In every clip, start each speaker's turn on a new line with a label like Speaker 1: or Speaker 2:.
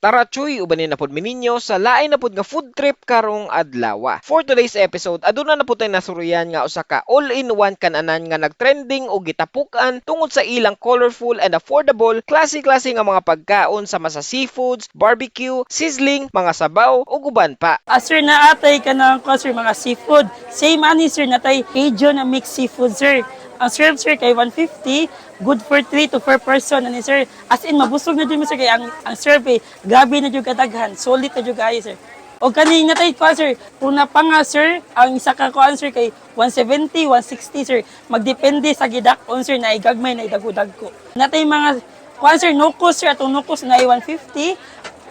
Speaker 1: Tara chuy ubanin na pod mi ninyo sa lain na pod nga food trip karong adlaw. For today's episode, aduna na pod tay nasuruyan nga usa ka all-in-one kananan nga nagtrending o gitapukan tungod sa ilang colorful and affordable klase-klase nga mga pagkaon sama sa seafoods, barbecue, sizzling, mga sabaw ug uban pa.
Speaker 2: Ah, sir, naatay ka ng ko, sir, mga seafood. Same ani, sir, natay Ajo na mixed seafood, sir. Ang serve, sir, kay 150, good for 3 to 4 person, ani, sir. As in, mabusog na dyan sir, kay ang, ang serve, eh, gabi na dyan kadaghan, solid na dyan kayo, sir. O kaning natay ko, sir, kung napanga, sir, ang isa ka ko, sir, kay 170, 160, sir. Magdepende sa gidakon, sir, na igagmay na idagudag ko. Natay mga, kuan, sir, nukos, sir, atong nukos na 150,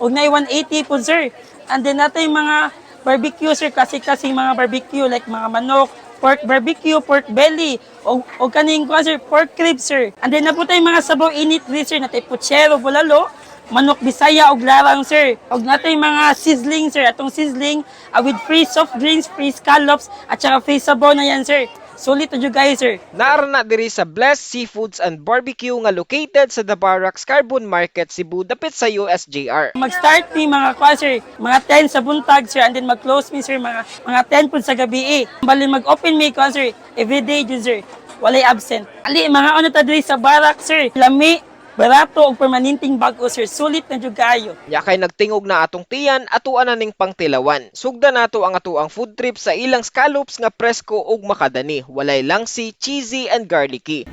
Speaker 2: o na 180 po, sir. And then natay mga barbecue, sir, kasi-kasi mga barbecue, like mga manok, pork barbecue, pork belly, o, o kaning kuan, sir, pork ribs, sir. And then na po tayo mga sabaw init, rin, sir, natay puchero, bulalo, manok bisaya og larang sir. Og natay mga sizzling sir. Atong sizzling ah, with free soft drinks free scallops at saka free sabaw na yan sir sulit na jud guys sir
Speaker 1: Naara na diri sa Blessed Seafoods and Barbecue nga located sa The Barracks Carbon Market, Cebu, dapit sa USJR.
Speaker 2: Mag-start mi mga kwa sir, mga 10 sa buntag sir, and then mag-close mi sir, mga mga 10 pud sa gabi eh. Bali mag-open mi kwa sir, everyday sir, walay absent. Ali, mga ano ta diri sa barak sir, lami, barato og permanenteng bago sir, sulit na jud kaayo.
Speaker 1: Kay nagtingog na atong tiyan, atuan na ning pangtilawan. Sugda nato ang atuang food trip sa ilang scallops nga presko ug makadani, walay langsi, cheesy and garlicky.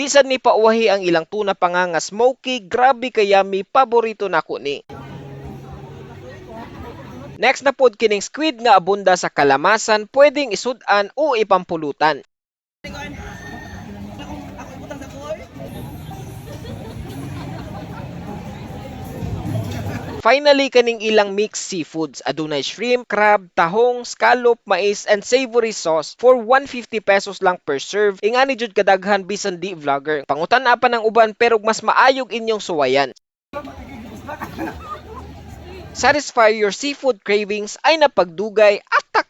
Speaker 1: Di sad ni pauwahi ang ilang tuna pa nga nga smoky, grabe kay yummy, paborito nako ni. Next na pod kining squid nga abunda sa kalamasan, pwedeng isud-an o ipampulutan. Finally, kaning ilang mixed seafoods. Adunay shrimp, crab, tahong, scallop, mais, and savory sauce for 150 pesos lang per serve. Ingani jud kadaghan bisan di vlogger. Pangutan na pa ng uban pero mas maayog inyong suwayan. Satisfy your seafood cravings ay napagdugay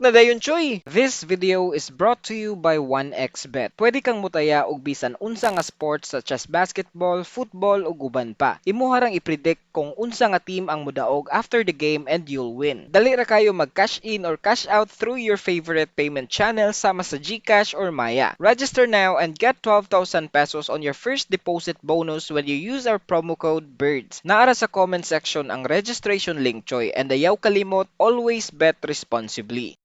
Speaker 1: na dayon choy. This video is brought to you by 1xBet. Pwede kang mutaya og bisan unsa nga sports such as basketball, football ug uban pa. Imo harang i-predict kung unsa nga team ang mudaog after the game and you'll win. Dali ra kayo mag-cash in or cash out through your favorite payment channel sama sa GCash or Maya. Register now and get 12,000 pesos on your first deposit bonus when you use our promo code BIRDS. Naara sa comment section ang registration link choy and ayaw kalimot always bet responsibly.